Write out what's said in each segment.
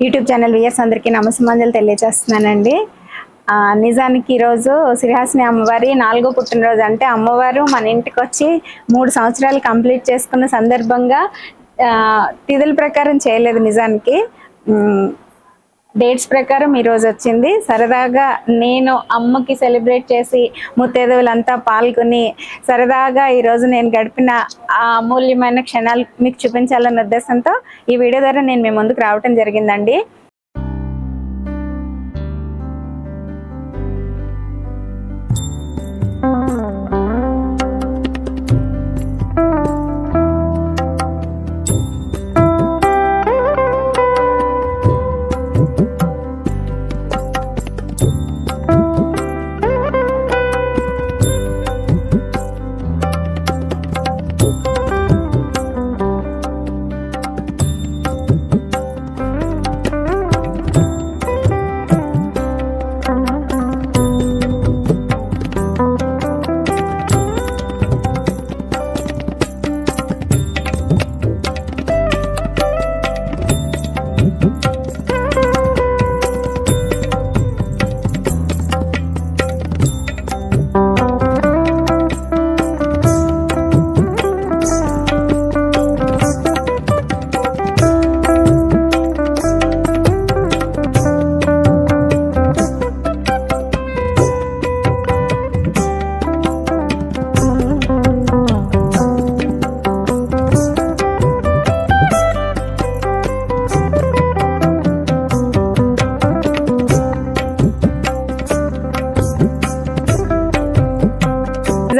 YouTube channel weirs అందరికీ నమస్కారాలు తెలియజేస్తున్నానండి. నిజానికి ఈరోజు శ్రీహాసిని అమ్మవారి నాలుగో పుట్టినరోజు. అంటే అమ్మవారు మన ఇంటికి వచ్చి మూడు సంవత్సరాలు కంప్లీట్ చేసుకున్న సందర్భంగా తిథుల ప్రకారం చేయలేదు నిజానికి. డేట్స్ ప్రకారం ఈరోజు వచ్చింది. సరదాగా నేను అమ్మకి సెలబ్రేట్ చేసి ముత్తేదవులంతా పాల్గొని సరదాగా ఈరోజు నేను గడిపిన ఆ అమూల్యమైన క్షణాలు మీకు చూపించాలన్న ఉద్దేశంతో ఈ వీడియో ద్వారా నేను మీ ముందుకు రావటం జరిగిందండి.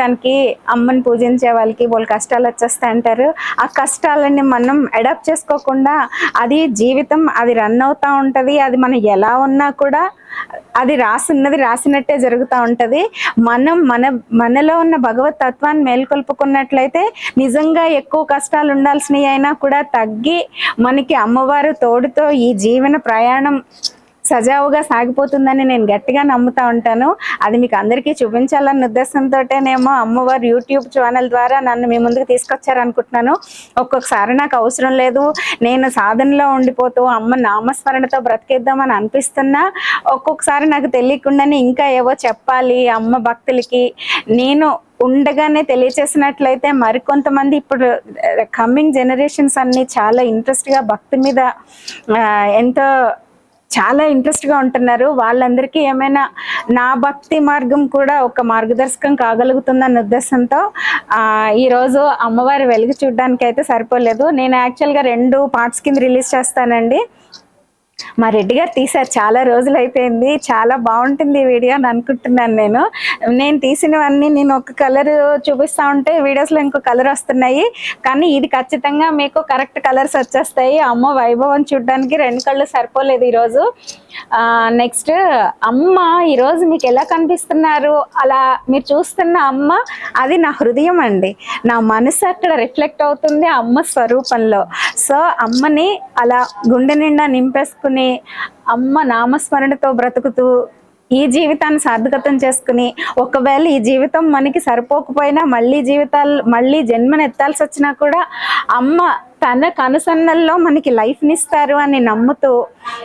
పూజించడానికి అమ్మని పూజించే వాళ్ళకి వాళ్ళు కష్టాలు వచ్చేస్తాయి అంటారు. ఆ కష్టాలని మనం అడాప్ట్ చేసుకోకుండా అది జీవితం అది రన్ అవుతూ ఉంటుంది. అది మనం ఎలా ఉన్నా కూడా అది రాసున్నది రాసినట్టే జరుగుతూ ఉంటుంది. మనం మన మనలో ఉన్న భగవత్ తత్వాన్ని మేల్కొల్పుకున్నట్లయితే నిజంగా ఎక్కువ కష్టాలు ఉండాల్సినవి అయినా కూడా తగ్గి మనకి అమ్మవారు తోడుతో ఈ జీవన ప్రయాణం సజావుగా సాగిపోతుందని నేను గట్టిగా నమ్ముతా ఉంటాను. అది మీకు అందరికీ చూపించాలన్న ఉద్దేశంతోటేనేమో అమ్మవారు యూట్యూబ్ ఛానల్ ద్వారా నన్ను మీ ముందుకు తీసుకొచ్చారనుకుంటున్నాను. ఒక్కొక్కసారి నాకు అవసరం లేదు. నేను సాధనలో ఉండిపోతూ అమ్మ నామస్మరణతో బ్రతికేద్దామని అనిపిస్తున్నా. ఒక్కొక్కసారి నాకు తెలియకుండానే ఇంకా ఏవో చెప్పాలి అమ్మ భక్తులకి. నేను ఉండగానే తెలియచేసినట్లయితే మరికొంతమంది ఇప్పుడు uh, కమ్మింగ్ జనరేషన్స్ అన్ని చాలా ఇంట్రెస్ట్గా భక్తి మీద uh, ఎంతో చాలా ఇంట్రెస్ట్గా ఉంటున్నారు. వాళ్ళందరికీ ఏమైనా నా భక్తి మార్గం కూడా ఒక మార్గదర్శకం కాగలుగుతుందన్న ఉద్దేశంతో ఆ, ఈరోజు అమ్మవారి వెలుగు చూడడానికి అయితే సరిపోలేదు. నేను యాక్చువల్గా రెండు పార్ట్స్ కింద రిలీజ్ చేస్తానండి. మా రెడ్డి గారు తీశారు చాలా రోజులు అయిపోయింది చాలా బాగుంటుంది ఈ వీడియో అని అనుకుంటున్నాను నేను. నేను తీసినవన్నీ నేను ఒక కలర్ చూపిస్తా ఉంటే వీడియోస్లో ఇంకో కలర్ వస్తున్నాయి. కానీ ఇది ఖచ్చితంగా మీకు కరెక్ట్ కలర్స్ వచ్చేస్తాయి. అమ్మ వైభవం చూడడానికి రెండు కళ్ళు సరిపోలేదు ఈరోజు. నెక్స్ట్ అమ్మ ఈరోజు మీకు ఎలా కనిపిస్తున్నారు? అలా మీరు చూస్తున్న అమ్మ అది నా హృదయం అండి. నా మనసు అక్కడ రిఫ్లెక్ట్ అవుతుంది అమ్మ స్వరూపంలో. సో అమ్మని అలా గుండె నిండా నింపేసుకుని అమ్మ నామస్మరణతో బ్రతుకుతూ ఈ జీవితాన్ని సార్థకతం చేసుకుని ఒకవేళ ఈ జీవితం మనకి సరిపోకపోయినా మళ్ళీ జీవితాలు మళ్ళీ జన్మను ఎత్తాల్సి వచ్చినా కూడా అమ్మ తన కనుసన్నల్లో మనకి లైఫ్ని ఇస్తారు అని నమ్ముతూ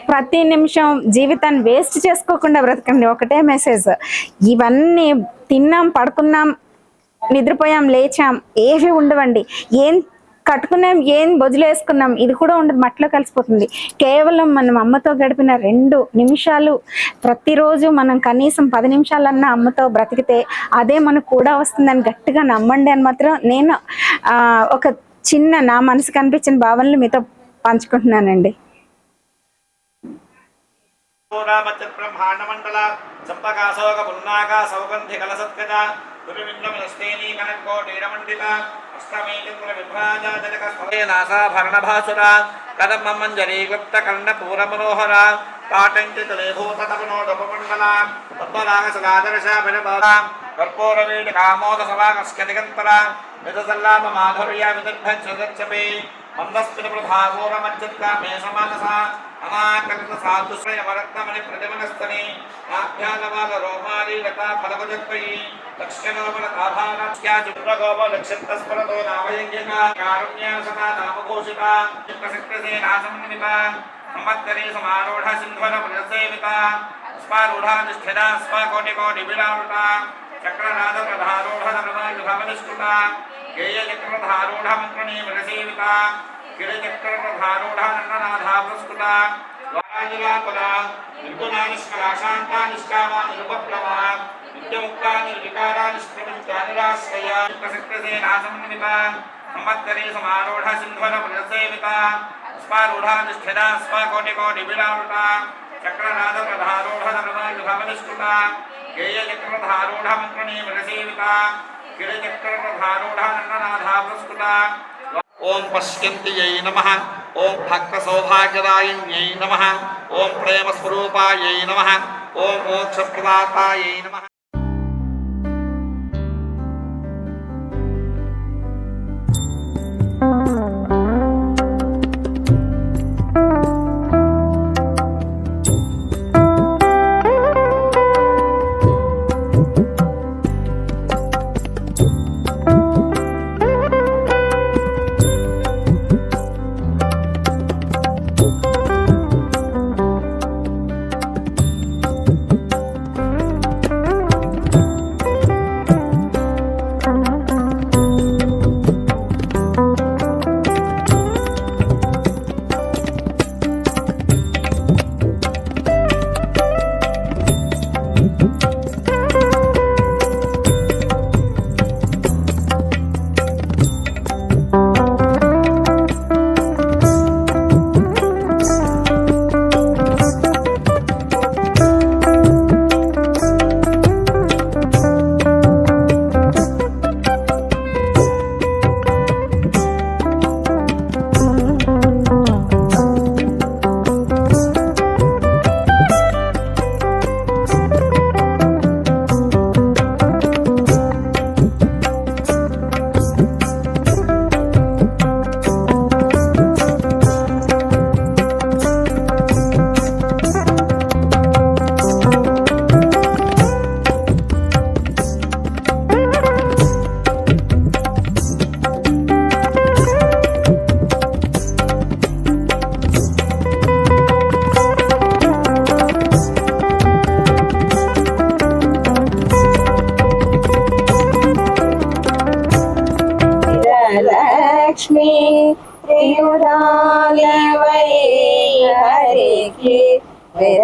ప్రతి నిమిషం జీవితాన్ని వేస్ట్ చేసుకోకుండా బ్రతకండి. ఒకటే మెసేజ్ ఇవన్నీ తిన్నాం పడుకున్నాం నిద్రపోయాం లేచాం ఏవి ఉండవండి. ఏం కట్టుకున్నాం ఏం బొజులు వేసుకున్నాం ఇది కూడా ఉండదు మట్టిలో కలిసిపోతుంది. కేవలం మనం అమ్మతో గడిపిన రెండు నిమిషాలు ప్రతిరోజు మనం కనీసం పది నిమిషాలన్నా అమ్మతో బ్రతికితే అదే మనకు కూడా వస్తుందని గట్టిగా నమ్మండి అని మాత్రం నేను ఒక చిన్న నా మనసుకు అనిపించిన భావనలు మీతో పంచుకుంటున్నానండి. బ్రహ్మాండమండల చంపకాశోక పున్నాక సౌగంధి కలసత్కజ దుర్విందమస్తేనీ కనకోటీరమండిత నాసాభరణభాసురా విభ్రాజ జనక నాసాభరణ భాసుర కదమ్మ మంజరీ గుప్త కర్ణ పూర మనోహర కర్పూరవీడి కామోద విదసల్లామ మాధుర్య విదర్భచ్చమే మందస్మిత ప్రభాగోర మజ్జత్కా మే సమానస అనాకలిత సాధుశ్రయ వరత్నమణి ప్రతిమనస్తని ఆభ్యాలవాల రోమాలి లతా ఫలవజత్వయి లక్ష్యలోపల ఆభారాస్యా చుట్రగోప లక్షంతస్ఫలతో నామయంగిక కారుణ్యాసన నామఘోషిత చిత్తశక్తిసే నాసమన్విత సంవత్సరే సమారూఢ సింధుర పునర్సేవిత స్వారూఢా నిష్ఠిత స్వకోటి కోటి విరావృత చక్రనాథ ప్రధారూఢ భవనిష్ఠుత गेयचक्रधारूढमग्रणे वनसेविता गिरचक्रधारूढानन्दनाधा पुरस्कृता द्वाराजिलापदा निर्गुणानिष्कलाशान्ता निष्कामा, निरुपप्लवा, नित्यमुक्ता, निर्विकारा निष्प्रपञ्चा निराश्रया प्रसक्तसेनासमन्विता संवत्सरे समारूढ सिन्धुर प्रसेविता स्वारूढा निष्ठिता स्वकोटिकोटिबिलावृता चक्रनाद प्रधारूढ सर्वायुधावनिष्कृता गेयचक्रधारूढमग्रणे वनसेविता ఓం పశ్యంతి యై నమ ఓం భక్త సౌభాగ్యదాయిన్యై నమ ఓం ప్రేమ స్వరూపాయై నమ ఓం మోక్షప్రదాతాయై నమ లక్ష్మి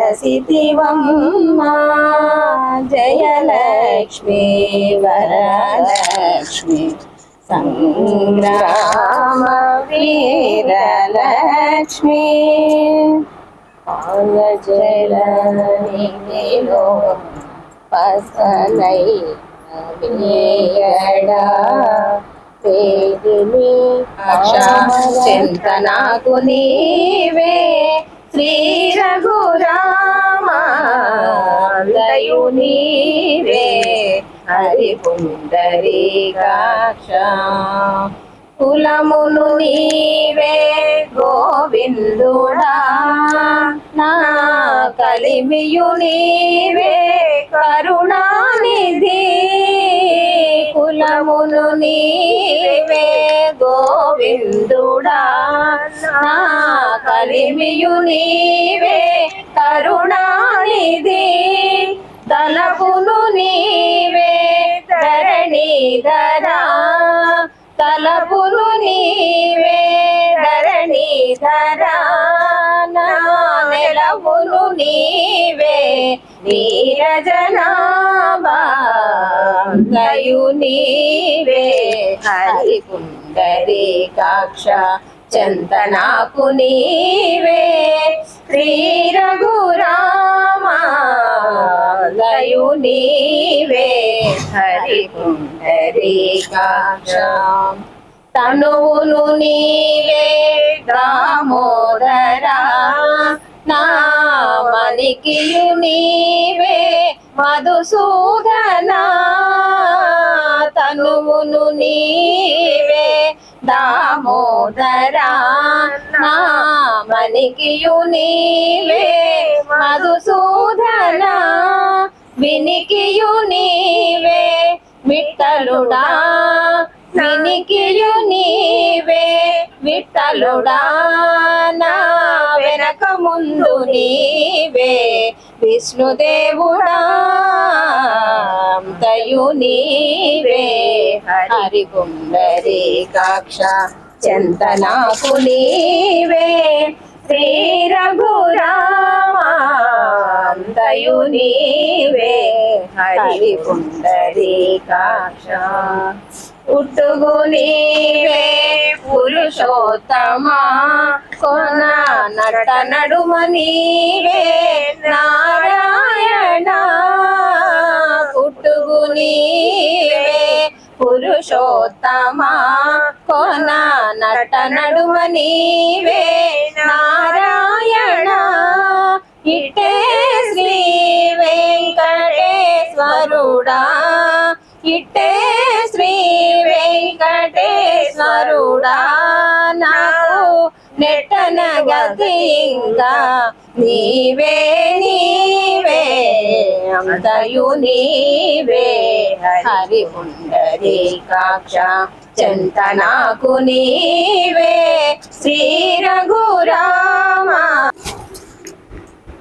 విరసితివమ్మా జయలక్ష్మీ వరలక్ష్మి. సంగ్రామ వీరలక్ష్మి జలనిలో పసనై వేయడా పేదిని చింతనాకు నీవే శ్రీ రఘురామాలయు నీవే హరి పుండరీకాక్ష కులమును నీవే గోవిందుడా నా కలిమియు నీవే కరుణానిధి. కులమును నీవే గోవిందుడా నా కలిమియు నీవే కరుణానిధి తలపును నీవే ధరణిధరా తలపును నీవే ధరణిధరా నా నెలవును నీవే నీరజనాభాయు నీవే హరి పుండరీకాక్ష చందనాకు నీవే శ్రీ రఘురామాయు నీవే హరి పుండరీకాక్ష తనువును నీవే దామోదరా నా మనికియు నీవే మధుసూదనా తనువును నీవే దామోదరా నా మనికియు నీవే మధుసూదనా వినికియు నీవే విట్టలుడా వినికియు నీవే విట్టలుడా నా వెనక ముందు నీవే విష్ణుదేవుడా దయు నీవే. హరిగుండరి కాక్ష చంతనాకు నీవే. శ్రీ రఘురామా అంతయు నీవే హరి పుండరీకాక్ష పుట్టుగు నీవే పురుషోత్తమా కొన నట నడుమ నీవే నారాయణ. పుట్టుగు నీవే పురుషోత్తమా కొన నట నడుమ నీవే నారాయణ. ఇటే వెంకటేశ్వరుడా ఇట్టే శ్రీ వెంకటేశ్వరుడా. నాకు నెట్టన గతి ఇంకా నీవే నీవే అంతయు నీవే. హరి పుండరీ కాక్ష చెంత నాకు నీవే. శ్రీ రఘురామా.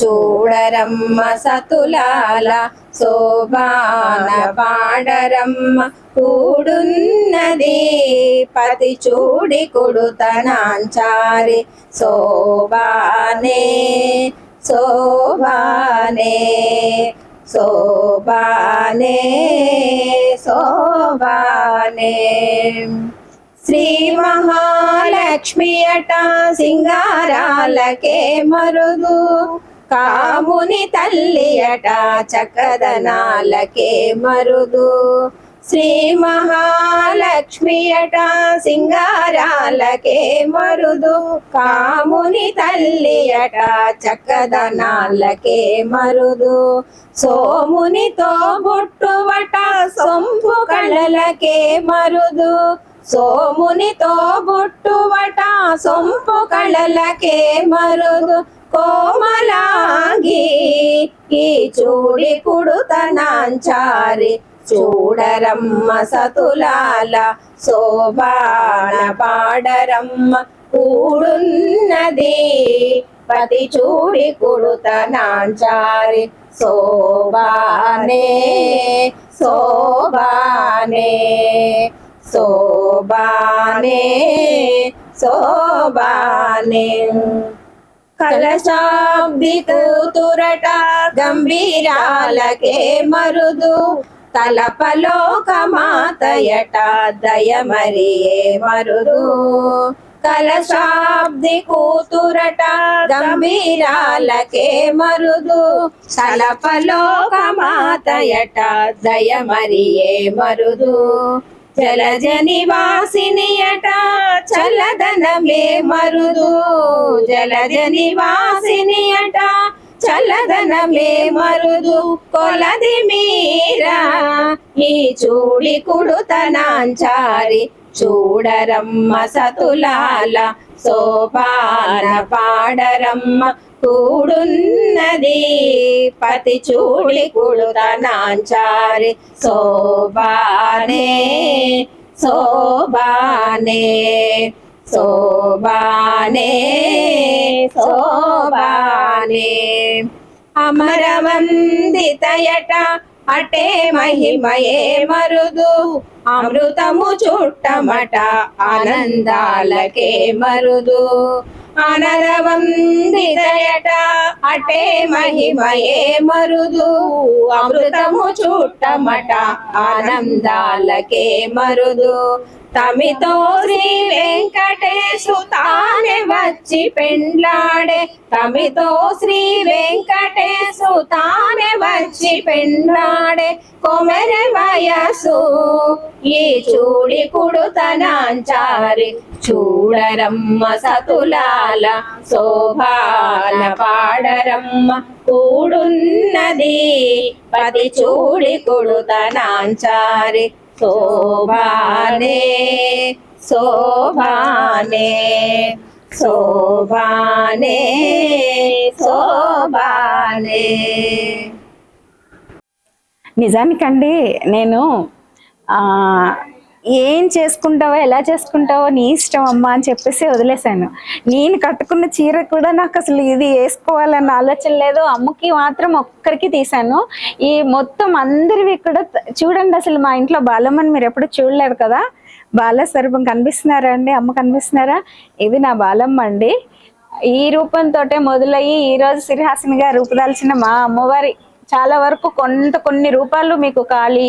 చూడరమ్మ సతులాల శోభాన పాడరమ్మ కూడున్నది. పతి చూడి కొడుతనాంచారి శోభానే శోభానే శోభానే శోభానే. శ్రీ మహాలక్ష్మి అట సింగారాలకే మరుదు. కాముని తల్లి అట చక్కదనాలకే మరుదు. శ్రీ మహాలక్ష్మి అట సింగారాలకే మరుదు. కాముని తల్లి అట చక్కదనాలకే మరుదు. సోమునితో బొట్టువట సొంపు కళలకే మరుదు. సోమునితో బొట్టువట సొంపు కళలకే మరుదు. కోమలాంగి ఈ చూడి కుడుతనాంచారి చూడరమ్మ సతులాల శోభాన పాడరమ్మ కూడున్నది. పతి చూడి కుడుతనాంచారి శోభానే శోభానే శోభానే శోభానే. కలశాబ్ది కూతురట గంభీరాలకే మరుదు. తలపలోకమాతయట దయమరియే మరుదు. కలశాబ్ది కూతురట గంభీరాలకే మరుదు. తలపలోకమాతయట దయమరియే మరుదు. జలజ నివాసినియట చల్లదనమే మరుదు. జలజ నివాసినియట చల్లదనమే మరుదు. కొలది మీరా ఈ చూడి కుడుతనాంచారి. చూడరమ్మ సతులాల శోభాన పాడరమ్మ కూడున్నది. పతి చూడి కుడుతనాంచారి శోభానే శోభానే శోభానే శోభానే. అమరవందితయట అటే మహిమయే మరుదు అమృతము చుట్టమట ఆనందాలకే మరుదు. అనరవందితయట అటే మహిమయే మరుదు. అమృతము చుట్టమట ఆనందాలకే మరుదు. తమితో శ్రీ వెంకటేశు తానే వచ్చి పెండ్లాడే. తమితో శ్రీ వెంకటేశు తానే వచ్చి పెండ్లాడే. కొమెరె వయసు ఈ చూడి కుడుతనాంచారి చూడరమ్మ సతులాల శోభాల పాడరమ్మ కూడున్నది పది చూడి కుడుతనాంచారి శోభానే శోభానే శోభానే శోభానే. నిజానికండి నేను ఏం చేసుకుంటావో ఎలా చేసుకుంటావో నీ ఇష్టం అమ్మా అని చెప్పేసి వదిలేశాను. నేను కట్టుకున్న చీర కూడా నాకు అసలు ఇది వేసుకోవాలన్న ఆలోచన లేదు. అమ్మకి మాత్రం ఒక్కరికి తీశాను. ఈ మొత్తం అందరివి కూడా చూడండి అసలు మా ఇంట్లో బాలమ్మని మీరు ఎప్పుడు చూడలేదు కదా? బాల స్వరూపం కనిపిస్తున్నారా అండి? అమ్మ కనిపిస్తున్నారా? ఇది నా బాలమ్మ అండి. ఈ రూపంతో మొదలయ్యి ఈ రోజు సిరిహాసినిగా రూపుదాల్చిన మా అమ్మవారి చాలా వరకు కొంత కొన్ని రూపాలు మీకు ఖాళీ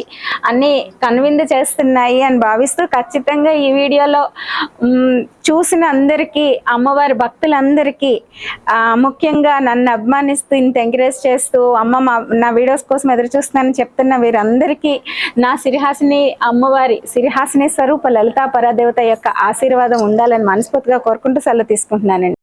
అన్ని కనువిందు చేస్తున్నాయి అని భావిస్తూ ఖచ్చితంగా ఈ వీడియోలో చూసిన అందరికీ అమ్మవారి భక్తులందరికీ ముఖ్యంగా నన్ను అభిమానిస్తూ ఇంత ఎంకరేజ్ చేస్తూ అమ్మ మా నా వీడియోస్ కోసం ఎదురు చూస్తున్నానని చెప్తున్న వీరందరికీ నా సిరిహాసిని అమ్మవారి సిరిహాసిని స్వరూప లలితా పరాదేవత యొక్క ఆశీర్వాదం ఉండాలని మనస్ఫూర్తిగా కోరుకుంటూ సెలవు తీసుకుంటున్నానండి.